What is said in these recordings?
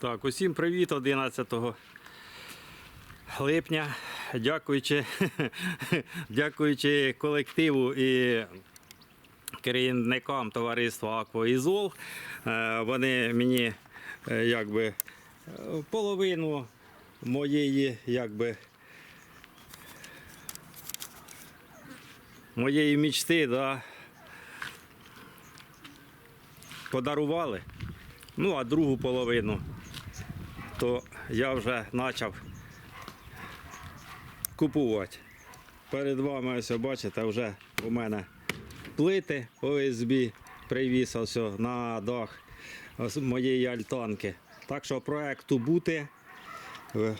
Так, усім привіт 11 липня. Дякуючи, дякуючи колективу і керівникам товариства Аквоізол. е, Вони мені е, якби половину моєї якби. Моєї мічти, да, подарували. Ну, а другу половину то я вже почав купувати. Перед вами ось бачите, вже у мене плити ОСБ привіз на дах моєї альтанки. Так що проекту бути. Е,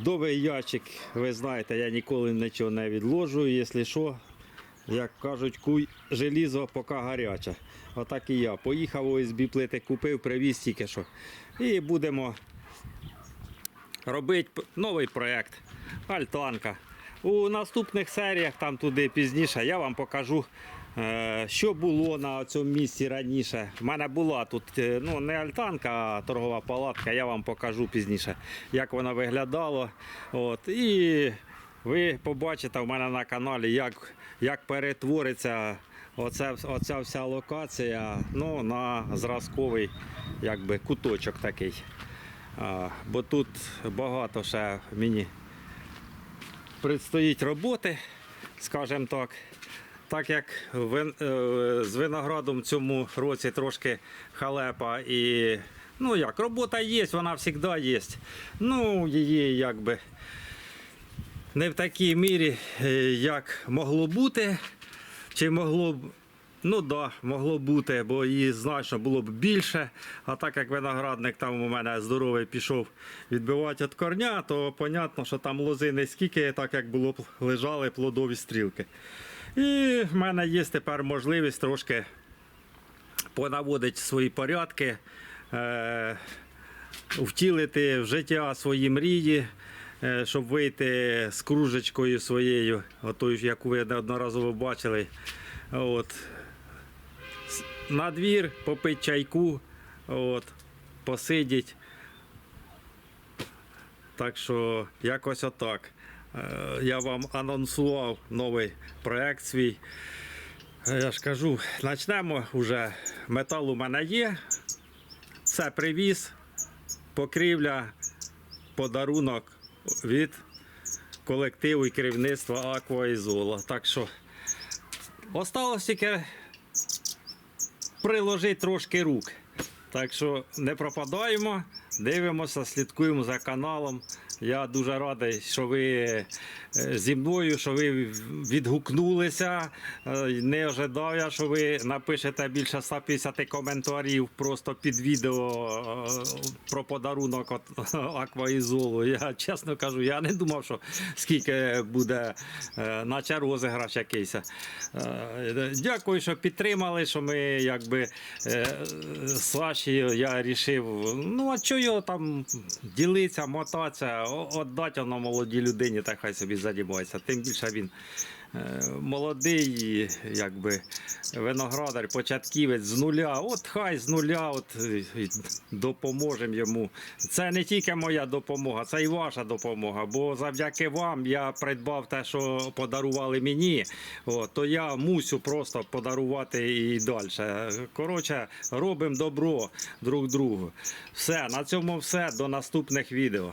Вдовий ящик, ви знаєте, я ніколи нічого не відложую, якщо що, як кажуть, куй желізо поки гаряче. Отак і я. Поїхав ОСБ плити, купив, привіз тільки що. І будемо робити новий проєкт. Альтанка. У наступних серіях, там туди пізніше, я вам покажу, е, що було на цьому місці раніше. У мене була тут е, ну, не альтанка, а торгова палатка. Я вам покажу пізніше, як вона виглядала. От. І ви побачите в мене на каналі, як, як перетвориться оця, оця вся локація ну, на зразковий якби, куточок такий. Бо тут багато ще мені предстоїть роботи, скажімо так. Так як е, з виноградом цьому році трошки халепа і ну як, робота є, вона завжди є. Ну, її якби не в такій мірі, е, як могло бути. Чи могло б. Ну так, да, могло бути, бо її значно було б більше. А так як виноградник там у мене здоровий пішов відбивати від корня, то понятно, що там лози не скільки, так як було б лежали плодові стрілки. І в мене є тепер можливість трошки понаводити свої порядки, е, втілити в життя свої мрії, е, щоб вийти з кружечкою своєю, отою, яку ви неодноразово бачили. От. На двір попити чайку, от, посидіть. Так що якось отак. Е, Я вам анонсував новий проект свій. Е, Я ж кажу, почнемо вже. Метал у мене є. Все привіз, покрівля, подарунок від колективу і керівництва Аква і. Так що осталось тільки приложити трошки рук. Так що не пропадаємо, дивимося, слідкуємо за каналом. Я дуже радий, що ви е, зі мною, що ви відгукнулися. Е, Не ожидав я, що ви напишете більше 150 коментарів просто під відео е, про подарунок від Акваізолу. Я чесно кажу, я не думав, що скільки буде, наче розіграш якийсь. Дякую, що підтримали, що ми якби Сашею я вирішив, ну а чого там ділитися, мотатися, о- віддати воно молодій людині, та хай собі задібається. Тим більше він молодий, якби виноградар, початківець з нуля. От хай з нуля от, е, допоможемо йому. Це не тільки моя допомога, це і ваша допомога. Бо завдяки вам я придбав те, що подарували мені. От, то я мусю просто подарувати і далі. Коротше, робимо добро друг другу. Все, на цьому все. До наступних відео.